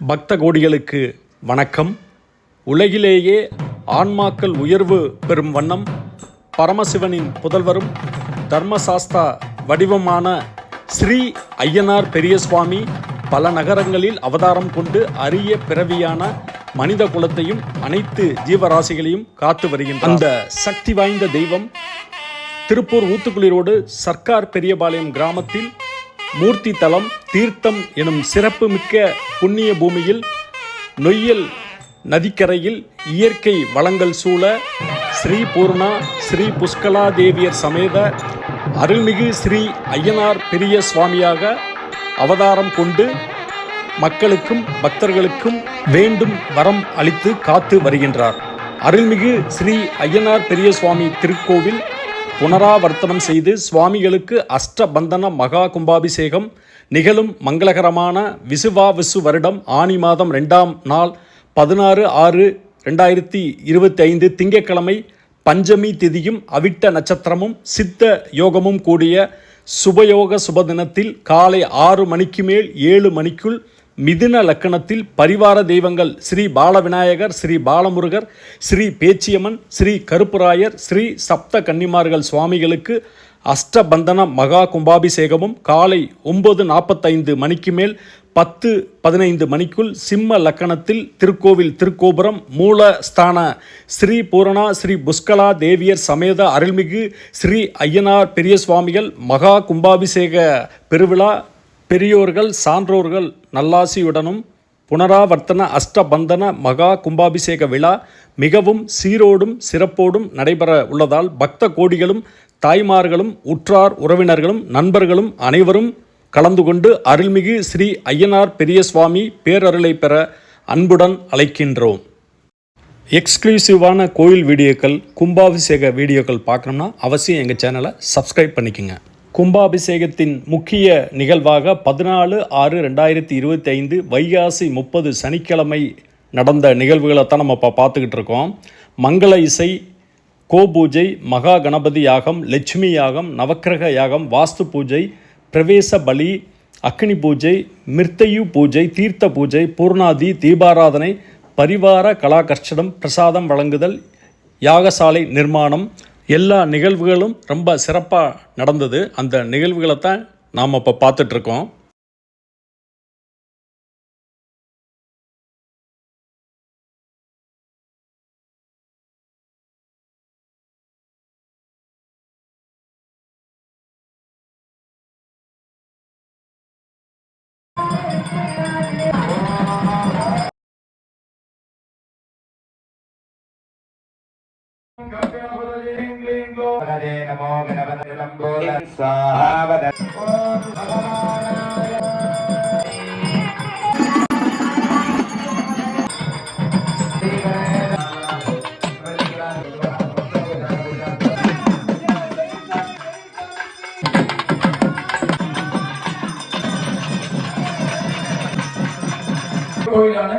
பக்த கோடிகளுக்கு வணக்கம். உலகிலேயே ஆன்மாக்கள் உயர்வு பெறும் வண்ணம் பரமசிவனின் புதல்வரும் தர்மசாஸ்தா வடிவமான ஸ்ரீ ஐயனார் பெரியசுவாமி பல நகரங்களில் அவதாரம் கொண்டு அரிய பிறவியான மனித குலத்தையும் அனைத்து ஜீவராசிகளையும் காத்து வருகின்ற அந்த சக்தி வாய்ந்த தெய்வம் திருப்பூர் ஊத்துக்குளிரோடு சர்க்கார் பெரியபாளையம் கிராமத்தில் மூர்த்தி தலம் தீர்த்தம் எனும் சிறப்புமிக்க புண்ணிய பூமியில் நொய்யல் நதிக்கரையில் இயற்கை வளங்கள் சூழ ஸ்ரீ பூர்ணா ஸ்ரீ புஷ்கலா தேவியர் சமேத அருள்மிகு ஸ்ரீ ஐயனார் பெரிய சுவாமியாக அவதாரம் கொண்டு மக்களுக்கும் பக்தர்களுக்கும் வேண்டும் வரம் அளித்து காத்து வருகின்றார். அருள்மிகு ஸ்ரீ ஐயனார் பெரிய சுவாமி திருக்கோவில் புனராவர்த்தனம் செய்து சுவாமிகளுக்கு அஷ்டபந்தன மகா கும்பாபிஷேகம் நிகழும் மங்களகரமான விசுவாவிசு வருடம் ஆனி மாதம் ரெண்டாம் நாள் பதினாறு ஆறு ரெண்டாயிரத்தி இருபத்தி ஐந்து திங்கட்கிழமை பஞ்சமி திதியும் அவிட்ட நட்சத்திரமும் சித்த யோகமும் கூடிய சுபயோக சுபதினத்தில் காலை ஆறு மணிக்கு மேல் ஏழு மணிக்குள் மிதுன லக்கணத்தில் பரிவார தெய்வங்கள் ஸ்ரீ பாலவிநாயகர் ஸ்ரீ பாலமுருகர் ஸ்ரீ பேச்சியம்மன் ஸ்ரீ கருப்புராயர் ஸ்ரீ சப்த கன்னிமார்கள் சுவாமிகளுக்கு அஷ்டபந்தன மகா கும்பாபிஷேகமும் காலை ஒன்பது நாற்பத்தைந்து மணிக்கு மேல் பத்து பதினைந்து மணிக்குள் சிம்ம லக்கணத்தில் திருக்கோவில் திருக்கோபுரம் மூலஸ்தான ஸ்ரீ பூரணா ஸ்ரீ புஷ்கலா தேவியர் சமேத அருள்மிகு ஸ்ரீ ஐயனார் பெரிய சுவாமிகள் மகா கும்பாபிஷேக பெருவிழா. பெரியோர்கள் சான்றோர்கள் நல்லாசியுடனும் புனராவர்த்தன அஷ்டபந்தன மகா கும்பாபிஷேக விழா மிகவும் சீரோடும் சிறப்போடும் நடைபெற உள்ளதால் பக்த கோடிகளும் தாய்மார்களும் உற்றார் உறவினர்களும் நண்பர்களும் அனைவரும் கலந்து கொண்டு அருள்மிகு ஸ்ரீ ஐயனார் பெரிய சுவாமி பேரருளை பெற அன்புடன் அழைக்கின்றோம். எக்ஸ்க்ளூசிவான கோயில் வீடியோக்கள் கும்பாபிஷேக வீடியோக்கள் பார்க்கணும்னா அவசியம் எங்கள் சேனலை சப்ஸ்கிரைப் பண்ணிக்கோங்க. கும்பாபிஷேகத்தின் முக்கிய நிகழ்வாக பதினாலு ஆறு ரெண்டாயிரத்தி இருபத்தி ஐந்து வைகாசி முப்பது சனிக்கிழமை நடந்த நிகழ்வுகளை தான் நம்ம இப்போ பார்த்துக்கிட்டு இருக்கோம். மங்கள இசை கோபூஜை மகா கணபதி யாகம் லட்சுமி யாகம் நவக்கிரக யாகம் வாஸ்து பூஜை பிரவேச பலி அக்னி பூஜை மிர்த்தையு பூஜை தீர்த்த பூஜை பூர்ணாதி தீபாராதனை பரிவார கலாகர்ஷனம் பிரசாதம் வழங்குதல் யாகசாலை நிர்மாணம் எல்லா நிகழ்வுகளும் ரொம்ப சிறப்பாக நடந்தது. அந்த நிகழ்வுகளை தான் நாம் இப்போ பார்த்துட்ருக்கோம் नमो गणपते लम्बोदर स्वाहा वद கோயிலான